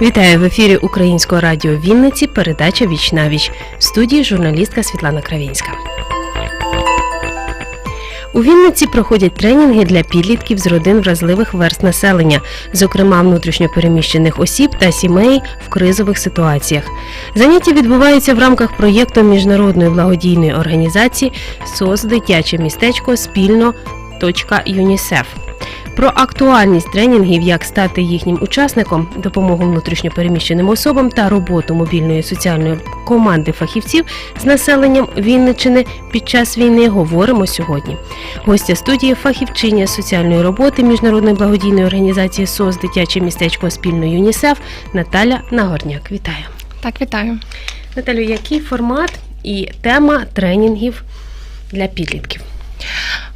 Вітаю в ефірі Українського радіо Вінниці. Передача Віч на віч. В студії журналістка Світлана Кравінська. У Вінниці проходять тренінги для підлітків з родин вразливих верст населення, зокрема внутрішньопереміщених осіб та сімей в кризових ситуаціях. Заняття відбуваються в рамках проєкту міжнародної благодійної організації СОС Дитяче містечко спільно. ЮНІСЕФ. Про актуальність тренінгів, як стати їхнім учасником, допомогу внутрішньопереміщеним особам та роботу мобільної соціальної команди фахівців з населенням Вінничини під час війни говоримо сьогодні. Гостя студії фахівчиня соціальної роботи міжнародної благодійної організації СОС Дитяче містечко спільно ЮНІСЕФ Наталя Нагорняк. Вітаю. Так, вітаю. Наталю, який формат і тема тренінгів для підлітків?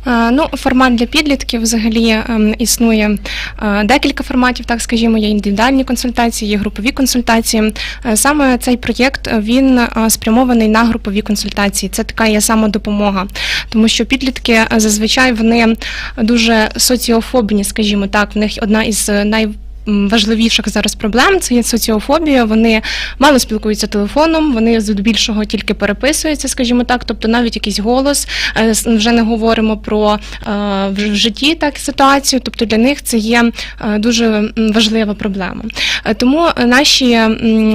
Е, Ну, формат для підлітків взагалі ем, існує е, декілька форматів, так скажімо, є індивідуальні консультації, є групові консультації. Е, Саме цей проєкт він спрямований на групові консультації. Це така є самодопомога, тому що підлітки зазвичай вони дуже соціофобні, скажімо так. В них одна із най Важливіших зараз проблем це є соціофобія. Вони мало спілкуються телефоном, вони здебільшого тільки переписуються, скажімо так. Тобто навіть якийсь голос е, вже не говоримо про е, в житті так ситуацію. Тобто для них це є е, дуже важлива проблема. Тому наші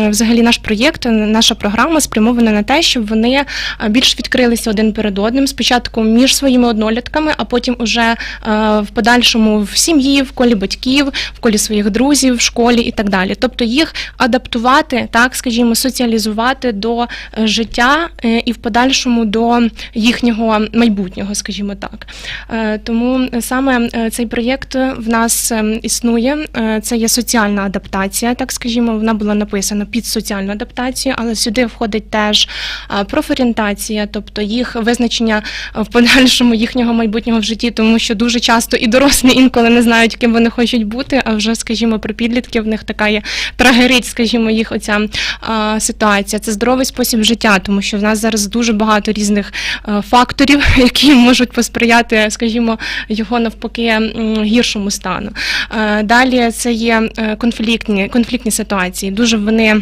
взагалі наш проєкт, наша програма спрямована на те, щоб вони більш відкрилися один перед одним. Спочатку між своїми однолітками, а потім уже в подальшому в сім'ї, в колі батьків, в колі своїх друзів, в школі і так далі. Тобто їх адаптувати, так скажімо, соціалізувати до е, життя е, і в подальшому до їхнього майбутнього, скажімо так. Е, Тому саме цей проєкт в нас існує. Це є соціальна адаптація, так скажімо, вона була написана під соціальну адаптацію, але сюди входить теж профорієнтація, тобто їх визначення в подальшому їхнього майбутнього в житті, тому що дуже часто і дорослі інколи не знають, ким вони хочуть бути. А вже, скажімо, при підлітків в них така є трагерить, скажімо, їх оця а, ситуація. Це здоровий спосіб життя, тому що в нас зараз дуже багато різних е, факторів, які можуть посприяти, скажімо, його навпаки гіршому стану. Е, Далі це є е, конфліктні, конфліктні ситуації. Дуже вони.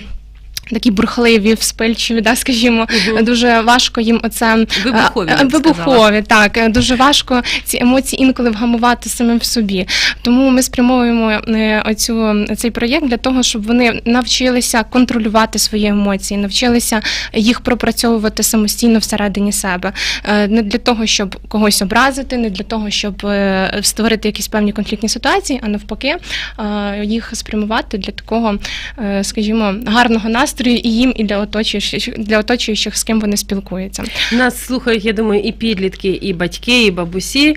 Такі бурхливі, вспильчиві, да, скажімо, Мгм. дуже важко їм оце Вибухові, Е, вибухові, так е, дуже важко ці емоції інколи вгамувати самим в собі. Тому ми спрямовуємо е, оцю цей проєкт для того, щоб вони навчилися контролювати свої емоції, навчилися їх пропрацьовувати самостійно всередині себе. Е, Не для того, щоб когось образити, не для того, щоб е, створити якісь певні конфліктні ситуації, а навпаки, е, їх спрямувати для такого, е, скажімо, гарного настрою і їм, і для оточуючих для оточуючих, з ким вони спілкуються. Нас слухають, я думаю, і підлітки, і батьки, і бабусі.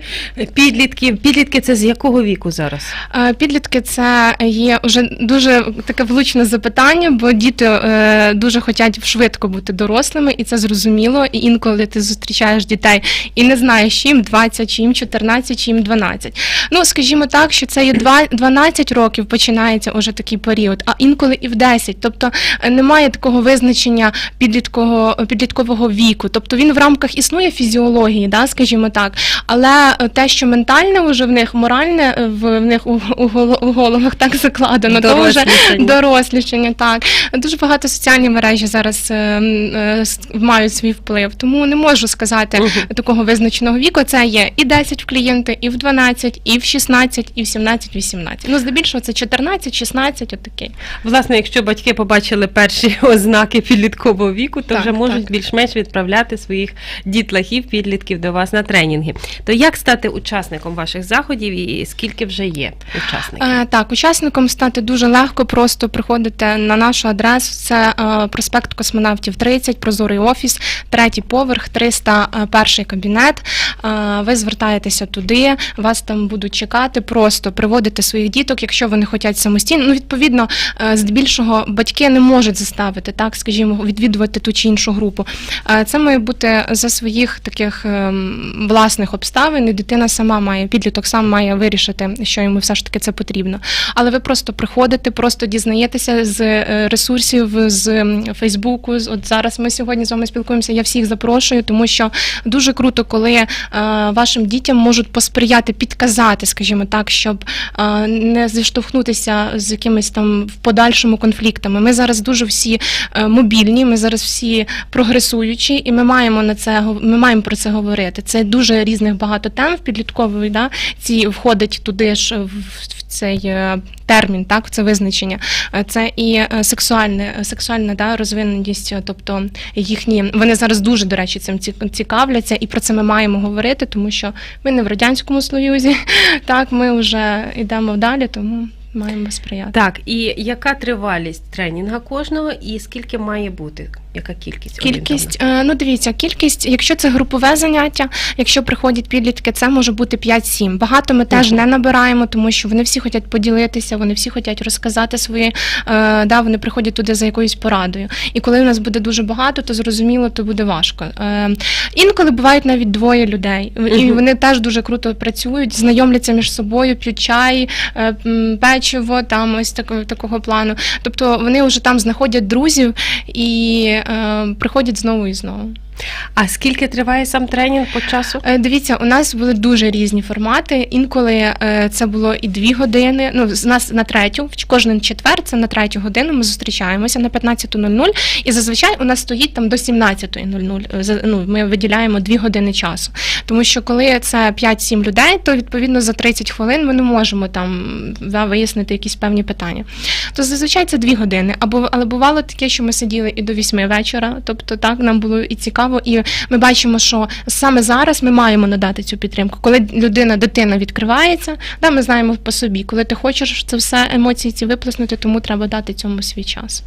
Підлітки. Підлітки це з якого віку зараз? Е, Підлітки це є вже дуже таке влучне запитання, бо діти е, дуже хочуть швидко бути дорослими, і це зрозуміло. І інколи ти зустрічаєш дітей і не знаєш, чи їм 20, чи їм 14, чи їм 12. Ну, скажімо так, що це є два- 12 років починається уже такий період, а інколи і в 10. Тобто е, немає такого визначення підліткового, підліткового віку. Тобто він в рамках існує фізіології, да, скажімо так, але е, те, що ментальне вже в них, моральне е, в, них у, у, у головах так закладено, то вже дорослішання. Так дуже багато соціальні мережі зараз е, е, мають свій вплив, тому не можу сказати Мгм. такого визначеного віку. Це є і 10 в клієнти, і в 12, і в 16, і в 17, 18. Ну, здебільшого це 14, 16, отакий. Власне, якщо батьки побачили перші ознаки підліткового віку, то Так, вже можуть так. більш-менш відправляти своїх дітлахів, підлітків до вас на тренінги. То як стати учасником ваших заходів і скільки вже є учасників? Е, так, учасником стати дуже легко, просто приходите на нашу адресу. Це е, проспект космонавтів 30, прозорий офіс, третій поверх, 301 кабінет. Е, ви звертаєтеся туди, вас там будуть чекати, просто приводите своїх діток, якщо вони хочуть самостійно. Ну, відповідно, е, здебільшого батьки не можуть заставити, так скажімо, відвідувати ту чи іншу групу. Це має бути за своїх таких ем, власних обставин, і дитина сама має, підліток сам має вирішити, що йому все ж таки це потрібно. Але ви просто приходите, просто дізнаєтеся з е, ресурсів, з Фейсбуку. От зараз ми сьогодні з вами спілкуємося. Я всіх запрошую, тому що дуже круто, коли е, вашим дітям можуть посприяти, підказати, скажімо так, щоб е, не зіштовхнутися з якимись там в подальшому конфліктами. Ми зараз дуже всі е, мобільні, ми зараз всі прогресуючі, і ми маємо на це ми маємо про це говорити. Це дуже різних багато тем в підлітковій, да, ці входить туди ж в, цей е, термін, так, в це визначення. Е, Це і сексуальне, сексуальна да, розвиненість, тобто їхні вони зараз дуже, до речі, цим ці- цікавляться, і про це ми маємо говорити, тому що ми не в радянському союзі, так ми вже йдемо далі, тому маємо сприяти. Так, і яка тривалість тренінга кожного, і скільки має бути? Яка кількість? Кількість, е, ну дивіться, кількість, якщо це групове заняття, якщо приходять підлітки, це може бути 5-7. Багато ми теж не набираємо, тому що вони всі хочуть поділитися, вони всі хочуть розказати свої, е, да, вони приходять туди за якоюсь порадою. І коли у нас буде дуже багато, то зрозуміло, то буде важко. Е, інколи бувають навіть двоє людей, і вони теж дуже круто працюють, знайомляться між собою, п'ють чай, печиво, там ось такого, такого плану. Тобто вони вже там знаходять друзів і приходять знову і знову. А скільки триває сам тренінг по часу? Е, Дивіться, у нас були дуже різні формати. Інколи е, це було і дві години. Ну, з нас на третю, кожен четвер, це на третю годину. Ми зустрічаємося на 15.00, і зазвичай у нас стоїть там до 17.00. Е, Ну, ми виділяємо дві години часу. Тому що коли це 5-7 людей, то відповідно за 30 хвилин ми не можемо там да, вияснити якісь певні питання. То зазвичай це дві години. Або але бувало таке, що ми сиділи і до 8 вечора. Тобто так нам було і цікаво, і ми бачимо, що саме зараз ми маємо надати цю підтримку. Коли людина, дитина відкривається, да, ми знаємо по собі, коли ти хочеш це все емоції ці виплеснути, тому треба дати цьому свій час.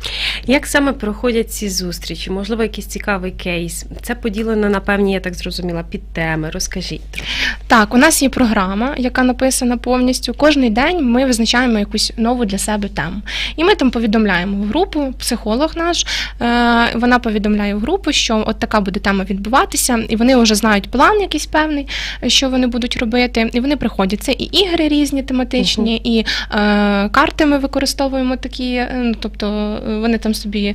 Як саме проходять ці зустрічі? Можливо, якийсь цікавий кейс? Це поділено на певні, я так зрозуміла, під теми. Розкажіть трохи. Так, у нас є програма, яка написана повністю. Кожний день ми визначаємо якусь нову для себе тему. І ми там повідомляємо в групу, психолог наш, е, вона повідомляє в групу, що от така буде тема відбуватися, і вони вже знають план якийсь певний, що вони будуть робити. І вони приходять. Це і ігри різні тематичні, і е, карти ми використовуємо такі, е, ну, тобто е, вони там собі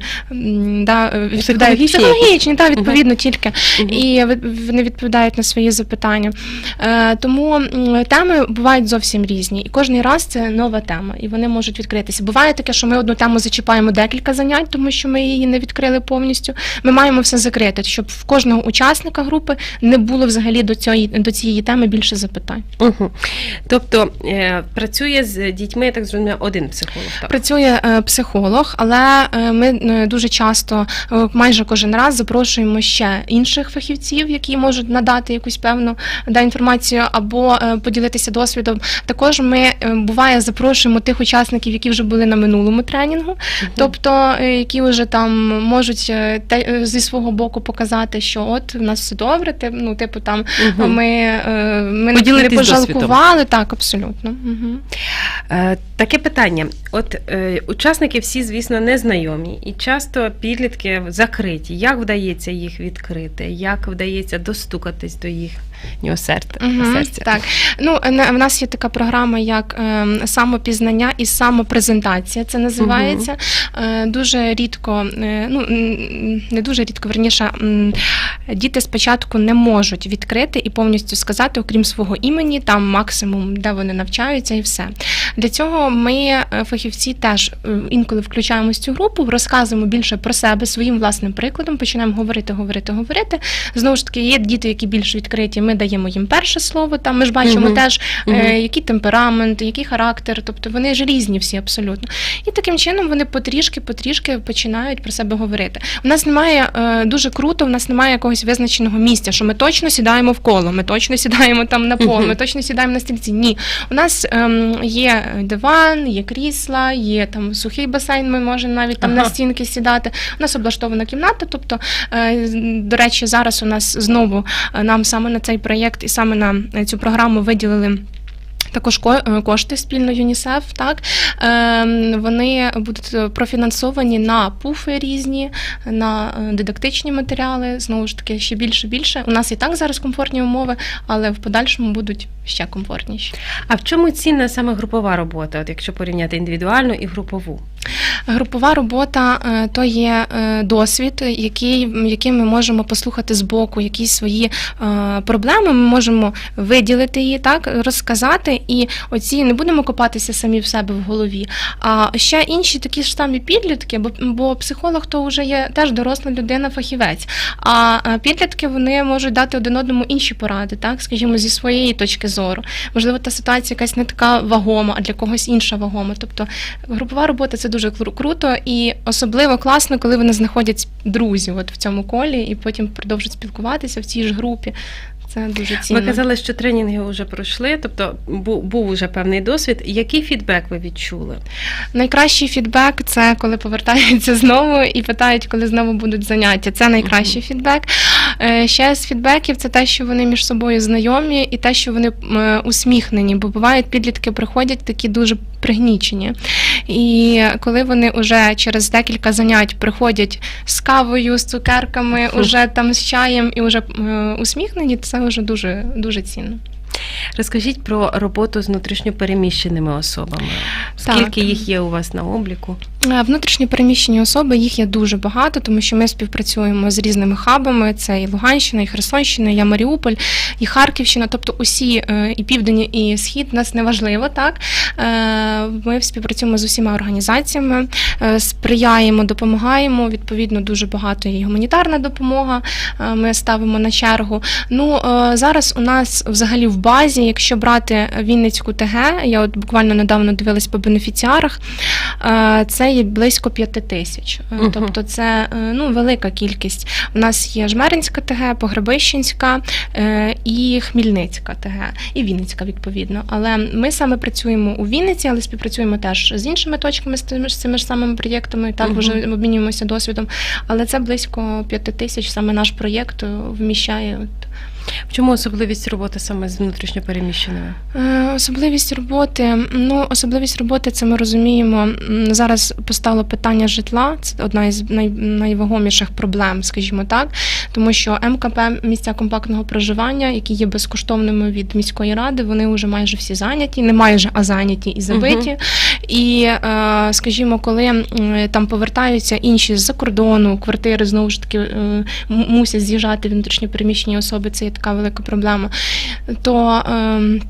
да, е, відповідають Психологічні да, відповідно, тільки Мгм. і вони відповідають на свої запитання. Е, Тому теми бувають зовсім різні, і кожен раз це нова тема, і вони можуть відкритися. Буває таке, що ми одну тему зачіпаємо декілька занять, тому що ми її не відкрили повністю. Ми маємо все закрити, щоб в кожного учасника групи не було взагалі до цієї до цієї теми більше запитань. Угу. Тобто е, працює з дітьми, я так зрозуміла, один психолог. Так? Працює е, психолог, але е, ми дуже часто, е, майже кожен раз, запрошуємо ще інших фахівців, які можуть надати якусь певну да, інформацію або е, поділитися досвідом. Також ми е, буває запрошуємо тих учасників, які вже були на минулому тренінгу, тобто е, які вже там можуть е, те, е, зі свого боку показати, що от в нас все добре, ти, ну типу там Мгм. ми, е, ми не- пожалкували, так абсолютно. Угу. Е, Таке питання. От е, учасники всі, звісно, незнайомі, і часто підлітки закриті. Як вдається їх відкрити? Як вдається достукатись до серця? Мгм, серця? Так, ну в нас є така програма, як ем, самопізнання і самопрезентація. Це називається Е, дуже рідко, е, ну не дуже рідко, верніше, діти спочатку не можуть відкрити і повністю сказати, окрім свого імені, там максимум, де вони навчаються, і все. Для цього ми, е, фахівці, теж е, інколи включаємось в цю групу, розказуємо більше про себе своїм власним прикладом, починаємо говорити, говорити, говорити. Знову ж таки, є діти, які більш відкриті. Ми даємо їм перше слово. Там ми ж бачимо Мгм. теж, е, який темперамент, який характер. Тобто вони ж різні всі абсолютно. І таким чином вони потрішки, потрішки починають про себе говорити. У нас немає дуже круто, у нас немає якогось визначеного місця, що ми точно сідаємо в коло, ми точно сідаємо там на пол, Мгм. ми точно сідаємо на стільці. Ні, у нас ем, є диван, є крісла, є там сухий басейн. Ми можемо навіть там на стінки сідати. У нас облаштована кімната. Тобто, е, до речі, зараз у нас знову е, нам саме на цей проєкт і саме на е, цю програму виділили. Також ко- е, кошти спільно ЮНІСЕФ. Так Ем, вони будуть профінансовані на пуфи різні, на е, дидактичні матеріали. Знову ж таки, ще більше більше. У нас і так зараз комфортні умови, але в подальшому будуть ще комфортніші. А в чому цінна саме групова робота, от якщо порівняти індивідуальну і групову? Групова робота е, то є е, досвід, який, який ми можемо послухати з боку, якісь свої е, проблеми. Ми можемо виділити її, так розказати, і оці не будемо копатися самі в себе в голові. А ще інші такі ж самі підлітки, бо, бо психолог то вже є теж доросла людина, фахівець. А підлітки вони можуть дати один одному інші поради, так скажімо, зі своєї точки зору. Можливо, та ситуація якась не така вагома, а для когось інша вагома. Тобто групова робота це дуже кру- круто і особливо класно, коли вони знаходять друзів от в цьому колі і потім продовжують спілкуватися в цій ж групі. Це дуже цінно. Ви казали, що тренінги вже пройшли, тобто був вже певний досвід. Який фідбек ви відчули? Найкращий фідбек це коли повертаються знову і питають, коли знову будуть заняття. Це найкращий фідбек. Е, Ще з фідбеків це те, що вони між собою знайомі, і те, що вони усміхнені, бо бувають підлітки приходять такі дуже пригнічені. І коли вони вже через декілька занять приходять з кавою, з цукерками, уже там з чаєм і вже е, усміхнені, це вже дуже дуже цінно. Розкажіть про роботу з внутрішньопереміщеними особами. Скільки Так. їх є у вас на обліку? Е, Внутрішньо переміщені особи їх є дуже багато, тому що ми співпрацюємо з різними хабами. Це і Луганщина, і Херсонщина, і Маріуполь, і Харківщина. Тобто усі е, і південь, і схід нас не важливо. Так Е, ми співпрацюємо з усіма організаціями, сприяємо, допомагаємо. Відповідно, дуже багато і гуманітарна допомога. Ми ставимо на чергу. Ну зараз у нас взагалі в базі, якщо брати Вінницьку ТГ, я от буквально недавно дивилась по бенефіціарах. Це є близько п'яти тисяч. Мгм. Тобто це е, ну, велика кількість. У нас є Жмеринська ТГ, Погребищенська е, і Хмільницька ТГ, і Вінницька відповідно. Але ми саме працюємо у Вінниці, але співпрацюємо теж з іншими точками з тими ж цими ж самими проєктами. Так Мгм. вже обмінюємося досвідом. Але це близько п'яти тисяч. Саме наш проєкт вміщає. От В чому особливість роботи саме з внутрішньопереміщеними? Е, Особливість роботи. Ну, особливість роботи, це ми розуміємо. Зараз постало питання житла. Це одна із най, найвагоміших проблем, скажімо так, тому що МКП місця компактного проживання, які є безкоштовними від міської ради, вони вже майже всі зайняті, не майже, а зайняті і забиті. І е, скажімо, коли там повертаються інші з-за кордону, квартири знову ж таки е, мусять з'їжджати внутрішньо переміщені особи. Це є така велика проблема. То ем,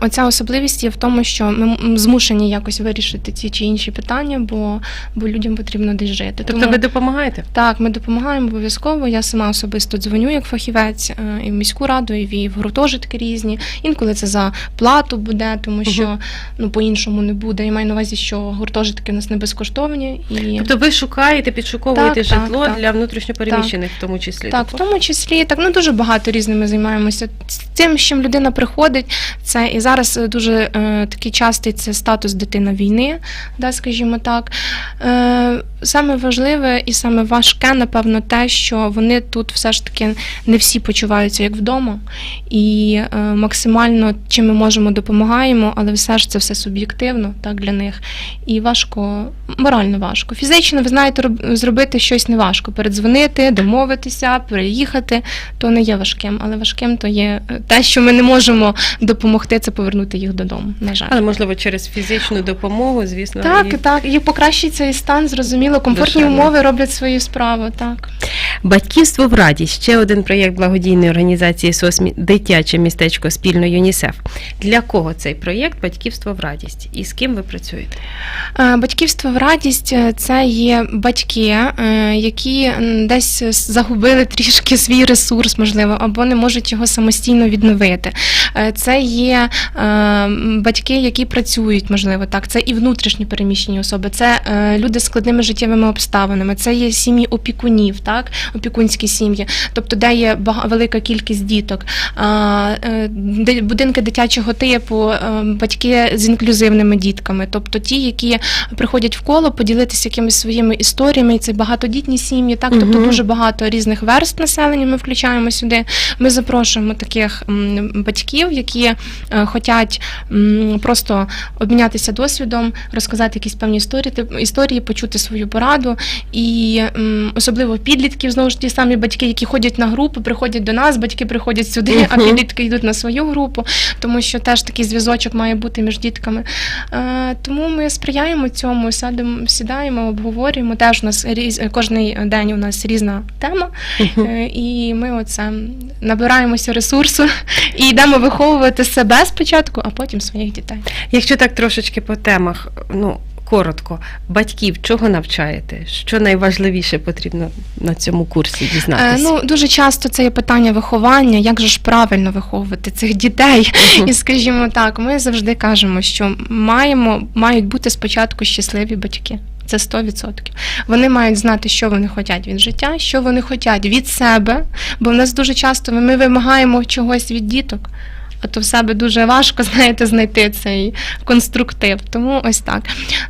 Оця особливість є в тому, що ми змушені якось вирішити ті чи інші питання, бо, бо людям потрібно десь жити. Тобто ви допомагаєте? так, ми допомагаємо обов'язково. Я сама особисто дзвоню як фахівець е, і в міську раду, і в- гуртожитки різні. Інколи це за плату буде, тому що Мгм. ну по-іншому не буде. Я маю на увазі, що гуртожитки у нас не безкоштовні і Тобто ви шукаєте, підшуковуєте Так, так, житло так. для внутрішньопереміщених, в тому числі. Так, в тому числі так ну дуже багато різними займаємося. З Тим, з чим людина приходить, це і зараз е, дуже е, такий частий це статус дитина війни, да, скажімо так. Е, саме важливе і саме важке, напевно, те, що вони тут все ж таки не всі почуваються як вдома, і е, максимально чим ми можемо допомагаємо, але все ж це все суб'єктивно так для них. І важко, морально важко. Фізично, ви знаєте, роб- зробити щось не важко. Передзвонити, домовитися, переїхати, то не є важким, але важким то є е, те, що ми не можемо допомогти, це повернути їх додому. На жаль. Але можливо через фізичну допомогу, звісно, Так, і так, і покращується і стан, зрозуміло, комфортні Душевно. умови роблять свою справу. Так. Батьківство в радість ще один проєкт благодійної організації «Сосмі... Дитяче містечко спільно ЮНІСЕФ. Для кого цей проєкт Батьківство в радість? І з ким ви працюєте? Е, Батьківство в радість е, це є батьки, е, які десь загубили трішки свій ресурс, можливо, або не можуть його самостійно відновити. Це є батьки, які працюють, можливо, так. Це і внутрішні переміщені особи, це люди з складними життєвими життєвими обставинами. Це є сім'ї опікунів, так опікунські сім'ї, тобто де є велика кількість діток, е, будинки дитячого типу, е, батьки з інклюзивними дітками, тобто ті, які приходять в коло поділитися якимись своїми історіями. І це багатодітні сім'ї, так тобто Мгм. дуже багато різних верст населення. Ми включаємо сюди. Ми запрошуємо таких батьків, які е, хочуть просто обмінятися досвідом, розказати якісь певні історії, історії, почути свою пораду. І особливо підлітків, знову ж ті самі батьки, які ходять на групи, приходять до нас, батьки приходять сюди, а підлітки йдуть на свою групу, тому що теж такий зв'язочок має бути між дітками. Е, Тому ми сприяємо цьому, сядемо, сідаємо, обговорюємо. Теж у нас різ, кожний день у нас різна тема, Е, і ми оце набираємося ресурсу і йдемо виховувати себе спочатку, а потім своїх дітей. Якщо так трошечки по темах, ну коротко, батьків чого навчаєте? Що найважливіше потрібно на цьому курсі Е, дізнатися? Ну дуже часто це є питання виховання, як же ж правильно виховувати цих дітей. Мгм. І скажімо так, ми завжди кажемо, що маємо мають бути спочатку щасливі батьки. Це 100%. Вони мають знати, що вони хочуть від життя, що вони хочуть від себе. Бо в нас дуже часто ми вимагаємо чогось від діток. А то в себе дуже важко, знаєте, знайти цей конструктив. Тому ось так.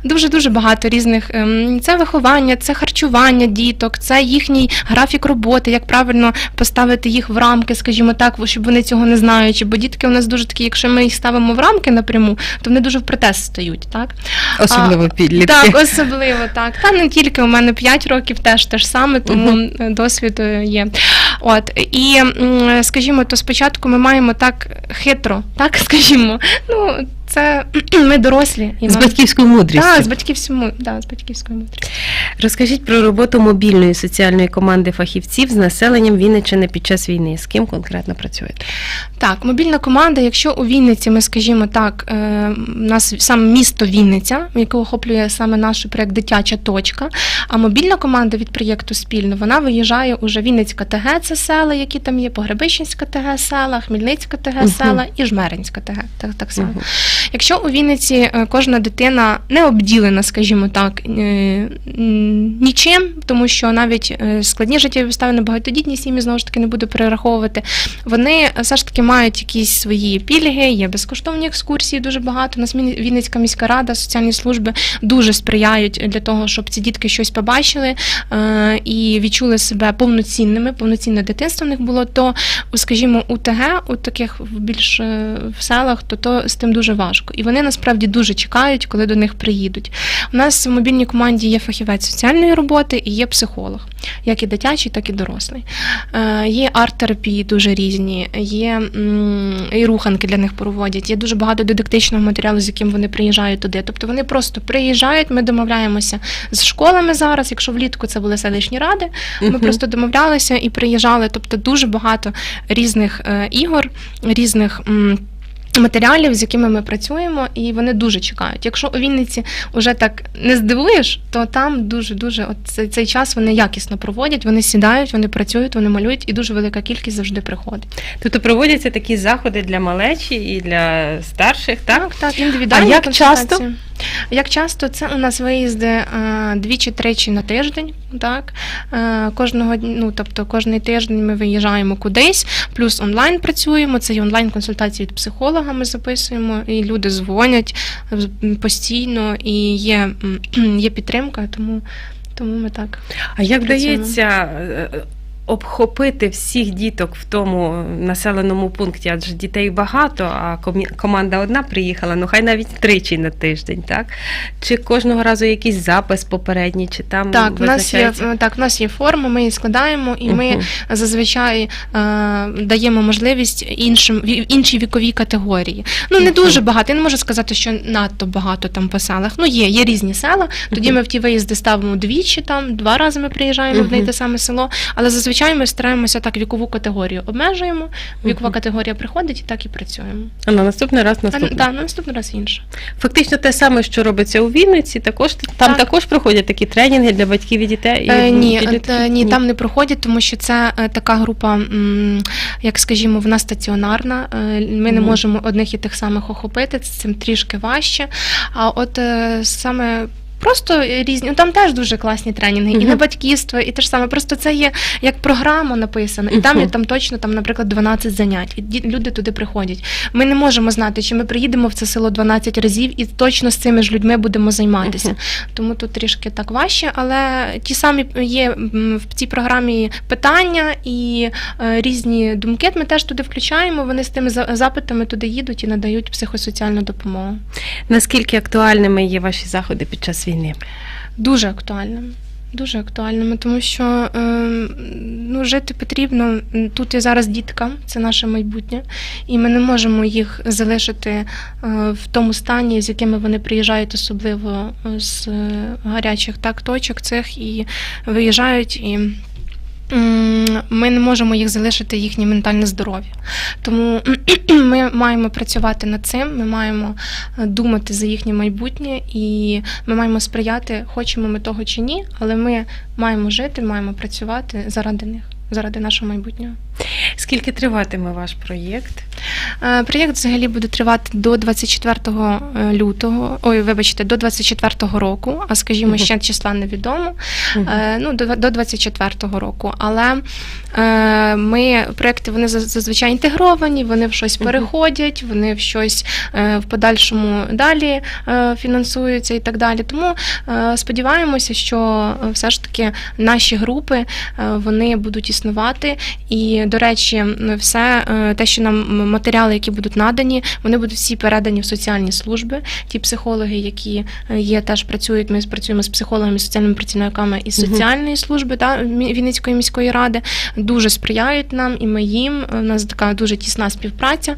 Дуже дуже багато різних ем, це виховання, це харчування діток, це їхній графік роботи, як правильно поставити їх в рамки, скажімо так, щоб вони цього не знаючи. Бо дітки у нас дуже такі, якщо ми їх ставимо в рамки напряму, то вони дуже в протест стають, так? Особливо підлітки. Так, особливо так. Та не тільки у мене 5 років теж те ж саме, тому е, досвід е, є. От і скажімо, то спочатку ми маємо так хитро, так скажімо. Ну це ми дорослі і З нам- батьківською мудрістю. Так, з батьківською да, з батьківською мудрістю. Розкажіть про роботу мобільної соціальної команди фахівців з населенням Вінниччини під час війни. З ким конкретно працюєте? Так, мобільна команда. Якщо у Вінниці ми, скажімо так, е, у нас саме місто Вінниця, яке охоплює саме наш проект Дитяча точка. А мобільна команда від проєкту спільно вона виїжджає уже Вінницька ТГ, це села, які там є, Погребищенська ТГ села, Хмельницька ТГ села і Жмеринська ТГ. Так, так само. Мгм. Якщо у Вінниці е, кожна дитина не обділена, скажімо так, е, нічим, тому що навіть е, складні життєві обставини, багатодітні сім'ї знову ж таки не буду перераховувати. Вони все ж таки мають якісь свої пільги, є безкоштовні екскурсії, дуже багато. У нас Вінницька міська рада, соціальні служби дуже сприяють для того, щоб ці дітки щось побачили і відчули себе повноцінними, повноцінне дитинство в них було. То, скажімо, у ТГ, у таких більш в селах, то, то з тим дуже важко. І вони насправді дуже чекають, коли до них приїдуть. У нас в мобільній команді є фахівець соціальної роботи і є психолог, як і дитячий, так і дорослий. Е, Є арт-терапії дуже різні, є і руханки для них проводять. Є дуже багато дидактичного матеріалу, з яким вони приїжджають туди. Тобто вони просто приїжджають. Ми домовляємося з школами зараз. Якщо влітку це були селищні ради, ми Мгм. просто домовлялися і приїжджали. Тобто дуже багато різних е, ігор, різних. м, Матеріалів, з якими ми працюємо, і вони дуже чекають. Якщо у Вінниці вже так не здивуєш, то там дуже дуже от цей, цей час вони якісно проводять, вони сідають, вони працюють, вони малюють, і дуже велика кількість завжди приходить. Тобто проводяться такі заходи для малечі і для старших, так? Так, так, індивідуальні А як часто? Як часто це у нас виїзди е, двічі-тричі на тиждень, так е, кожного ну тобто кожний тиждень ми виїжджаємо кудись, плюс онлайн працюємо. Це і онлайн консультації від психолога. Ми записуємо, і люди дзвонять постійно, і є, є підтримка, тому, тому ми так. А як Працюємо. вдається е, обхопити всіх діток в тому населеному пункті? Адже дітей багато, а команда одна приїхала, ну хай навіть тричі на тиждень, так? Чи кожного разу якийсь запис попередній, чи там Так, в нас є так, в нас є форма, ми її складаємо, і ми Мгм. зазвичай е, даємо можливість іншим іншій віковій категорії. Ну не Мгм. дуже багато. Я не можу сказати, що надто багато там по селах. Ну є, є різні села. Тоді Мгм. ми в ті виїзди ставимо двічі, там два рази ми приїжджаємо в одне й Мгм. те саме село. Але зазвичай ми стараємося так вікову категорію обмежуємо. Вікова категорія приходить і так і працюємо. А на наступний раз А, наступний. да, на наступний раз інше. Фактично те саме, що робиться у Вінниці, також там Так. також проходять такі тренінги для батьків і дітей. І Е, ні, е, ні, там не проходять, тому що це е, така група, м, як скажімо, вона стаціонарна. Е, Ми не можемо одних і тих самих охопити, з цим трішки важче. А от е, саме. Просто різні. Ну, там теж дуже класні тренінги, і на батьківство, і те ж саме. Просто це є як програма написана, і там є там точно там, наприклад, 12 занять. І люди туди приходять. Ми не можемо знати, чи ми приїдемо в це село 12 разів і точно з цими ж людьми будемо займатися. Тому тут трішки так важче, але ті самі є в цій програмі питання і е, різні думки. Ми теж туди включаємо. Вони з тими за- запитами туди їдуть і надають психосоціальну допомогу. Наскільки актуальними є ваші заходи під час війни? Дуже актуальним. Дуже актуальними, тому що е, ну, жити потрібно. Тут і зараз дітка, це наше майбутнє, і ми не можемо їх залишити е, в тому стані, з якими вони приїжджають, особливо з е, гарячих так точок цих і виїжджають і. Ми не можемо їх залишити їхнє ментальне здоров'я. Тому ми маємо працювати над цим, ми маємо е, думати за їхнє майбутнє, і ми маємо сприяти, хочемо ми того чи ні, але ми маємо жити, маємо працювати заради них, заради нашого майбутнього. Скільки триватиме ваш проєкт? Е, Проєкт взагалі буде тривати до 24 лютого, ой, вибачте, до 24 року, а скажімо, ще числа невідомо. Е, ну, до, до 24-го року. Але е, ми проекти вони зазвичай інтегровані, вони в щось переходять, вони в щось е, в подальшому далі е, фінансуються і так далі. Тому е, сподіваємося, що е, все ж таки наші групи е, вони будуть існувати. І, до речі, все е, те, що нам м, матеріали, які будуть надані, вони будуть всі передані в соціальні служби. Ті психологи, які е, є, теж працюють. Ми працюємо з психологами, соціальними працівниками із соціальної служби та Вінницької міської ради. Дуже сприяють нам і ми їм. У нас така дуже тісна співпраця.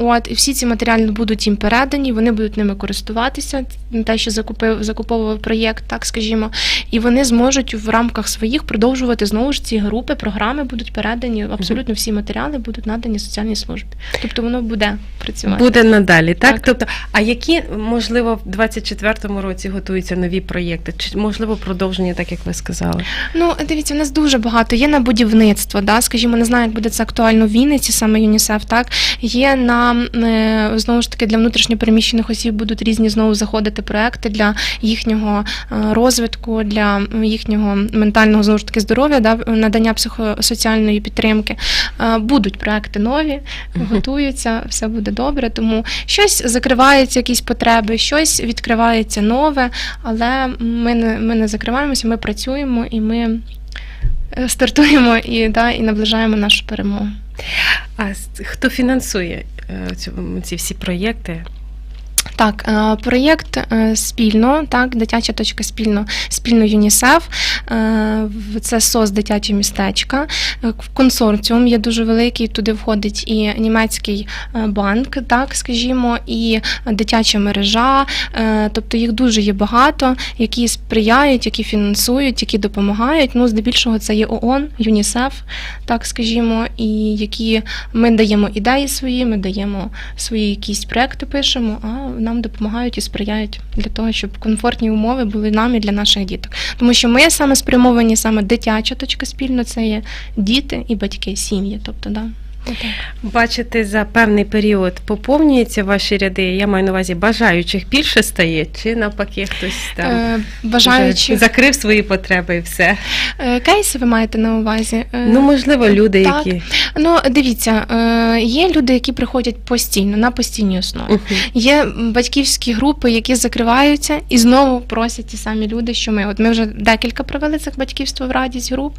От і всі ці матеріали будуть їм передані, вони будуть ними користуватися. Те, що закупив закуповував проєкт, так скажімо, і вони зможуть в рамках своїх продовжувати знову ж ці групи, програми будуть передані. Абсолютно всі матеріали будуть надані соціальній службі. Тобто воно буде працювати. Буде надалі, так? Так. Тобто, а які, можливо, в 24-му році готуються нові проєкти? Чи можливо продовження, так як ви сказали? Ну, дивіться, у нас дуже багато. Є на будівництво, да, скажімо, не знаю, як буде це актуально в Вінниці, саме ЮНІСЕФ, так. Є на е, знову ж таки для внутрішньопереміщених осіб будуть різні знову заходити проекти для їхнього е, розвитку, для їхнього ментального знову ж таки здоров'я, да, надання психосоціальної підтримки. Е, Будуть проекти нові. Готуються, все буде добре. Тому щось закривається, якісь потреби, щось відкривається нове, але ми не, ми не закриваємося, ми працюємо і ми е, стартуємо і, да, і наближаємо нашу перемогу. А хто фінансує е, ці всі проєкти? Так, е, проєкт е, спільно, так, дитяча точка спільно, спільно ЮНІСЕФ. е, Це СОС дитяче містечка. Консорціум є дуже великий. Туди входить і німецький банк, так скажімо, і дитяча мережа. Тобто їх дуже є багато, які сприяють, які фінансують, які допомагають. Ну, здебільшого це є ООН, ЮНІСЕФ, так скажімо, і які ми даємо ідеї свої, ми даємо свої якісь проекти пишемо, а нам допомагають і сприяють для того, щоб комфортні умови були нам і для наших діток. Тому що ми саме спрямовані, саме дитяча точка спільно, це є діти і батьки, сім'ї. Тобто, да. Бачите, за певний період поповнюються ваші ряди. Я маю на увазі бажаючих більше стає, чи навпаки хтось там Е, вже закрив свої потреби і все. Е, кейси ви маєте на увазі? Е, Ну, можливо, люди, так. які. Ну, дивіться, є люди, які приходять постійно, на постійній основі. Мгм. Є батьківські групи, які закриваються і знову просять ті самі люди, що ми. От ми вже декілька провели цих батьківство в радість груп,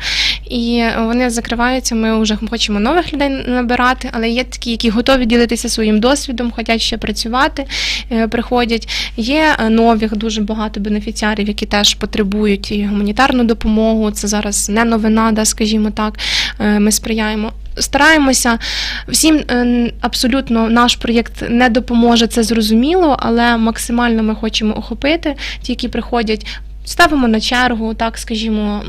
і вони закриваються. Ми вже хочемо нових людей набирати, але є такі, які готові ділитися своїм досвідом, хочуть ще працювати, е, приходять. Є е, нових дуже багато бенефіціарів, які теж потребують і гуманітарну допомогу. Це зараз не новина, да, скажімо так. Е, Ми сприяємо. Стараємося всім абсолютно наш проєкт не допоможе, це зрозуміло, але максимально ми хочемо охопити ті, які приходять. Ставимо на чергу, так скажімо,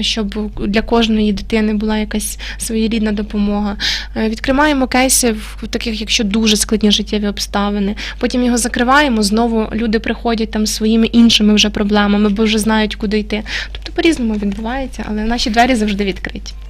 щоб для кожної дитини була якась своєрідна допомога. Е, Відкриваємо кейси в таких, якщо дуже складні життєві обставини. Потім його закриваємо. Знову люди приходять там своїми іншими вже проблемами, бо вже знають, куди йти. Тобто по-різному відбувається, але наші двері завжди відкриті.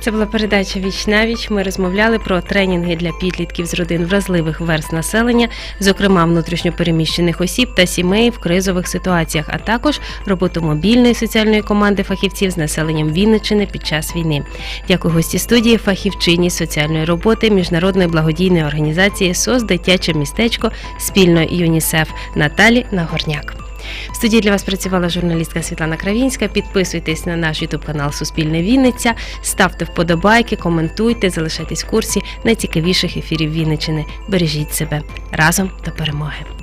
Це була передача Віч на віч. Ми розмовляли про тренінги для підлітків з родин вразливих верст населення, зокрема внутрішньопереміщених осіб та сімей в кризових ситуаціях, а також роботу мобільної соціальної команди фахівців з населенням Вінниччини під час війни. Дякую гості студії, фахівчині соціальної роботи міжнародної благодійної організації СОС Дитяче містечко спільно ЮНІСЕФ Наталі Нагорняк. В студії для вас працювала журналістка Світлана Кравінська. Підписуйтесь на наш ютуб канал Суспільне Вінниця, ставте вподобайки, коментуйте, залишайтесь в курсі найцікавіших ефірів Вінничини. Бережіть себе разом до перемоги.